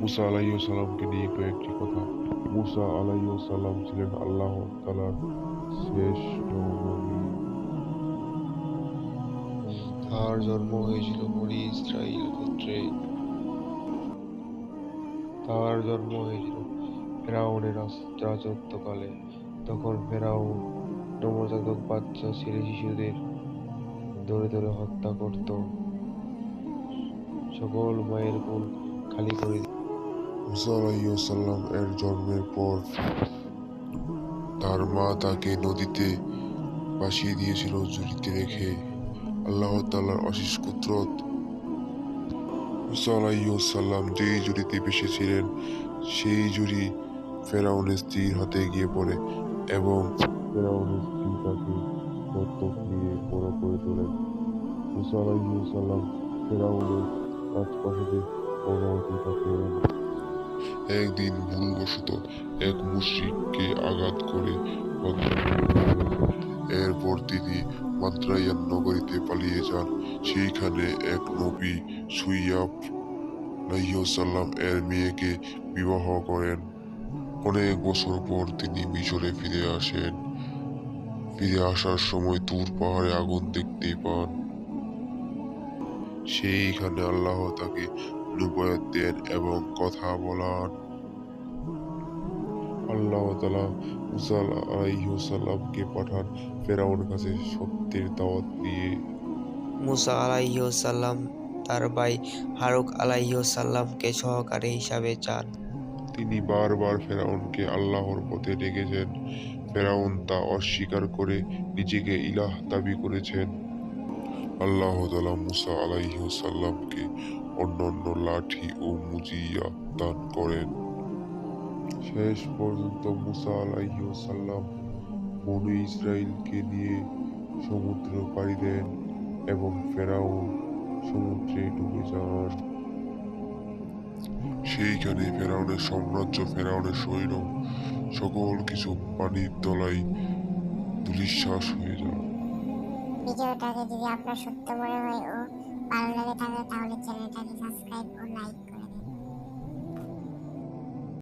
মুসা আলাইসাল্লামকে নিয়ে কয়েকটি কথা। মুসা আলাইসাল্লাম ছিলেন আল্লাহ তালার শ্রেষ্ঠ তার জন্ম হয়েছিল বনি ইসরাইল গোত্রে। তার জন্ম হয়েছিল ফেরাউনের রাজত্বকালে। তখন ফেরাউন নবজাতক বাচ্চা ছেলে শিশুদের ধরে ধরে হত্যা করত। সকল মায়ের কোল খালি করে দিত। মুসা এর জন্মের পর তার মা তাকে নদীতে ভাসিয়ে দিয়েছিল ঝুড়িতে রেখে আল্লাহ তাল্লার অশেষ কুদরত মুসা আলাইসাল্লাম যেই ঝুড়িতে ভেসেছিলেন, সেই ঝুড়ি ফেরাউনের স্ত্রীর হাতে গিয়ে পড়ে এবং ফেরাউনের স্ত্রী তাকে দত্তক নিয়ে বড় করে তোলেন মুসা আলাইসাল্লাম ফেরাউনের রাজপ্রাসাদে অনুমতি থাকেন একদিন ভুলবশত এক মুশ্রিককে আঘাত করে। এরপর তিনি মাত্রাইয়ান নগরীতে পালিয়ে যান। সেইখানে এক নবী সুইয়াব সাল্লাম এর মেয়েকে বিবাহ করেন। অনেক বছর পর তিনি মিশরে ফিরে আসেন। ফিরে আসার সময় তুর পাহাড়ে আগুন দেখতে পান। সেইখানে আল্লাহ তাকে নুবয়াত এবং কথা বলান আল্লাহ তালা মুসা আলাইসাল্লামকে পাঠান ফেরাউন কাছে সত্যের দাওয়াত দিয়ে। মুসা আলাইসাল্লাম তার ভাই হারুক আলাইসাল্লামকে সহকারী হিসাবে চান। তিনি বারবার ফেরাউনকে আল্লাহর পথে ডেকেছেন। ফেরাউন তা অস্বীকার করে নিজেকে ইলাহ দাবি করেছেন। আল্লাহ তালা মুসা আলাইসাল্লামকে অন্যান্য লাঠি ও মুজিয়া দান করেন। শেষ পর্যন্ত মুসা আলাইসাল্লাম বনু ইসরায়েলকে নিয়ে সমুদ্র পাড়ি দেন এবং ফেরাউন সমুদ্রে ডুবে যান। সেইখানে ফেরাউনের সাম্রাজ্য, ফেরাউনের সৈন্য সকল কিছু পানির তলায় দুলিশ্বাস হয়ে যায়। ভিডিওটাকে যদি আপনার সত্য মনে হয়, ও ভালো লাগে থাকে তাহলে চ্যানেলটাকে সাবস্ক্রাইব ও লাইক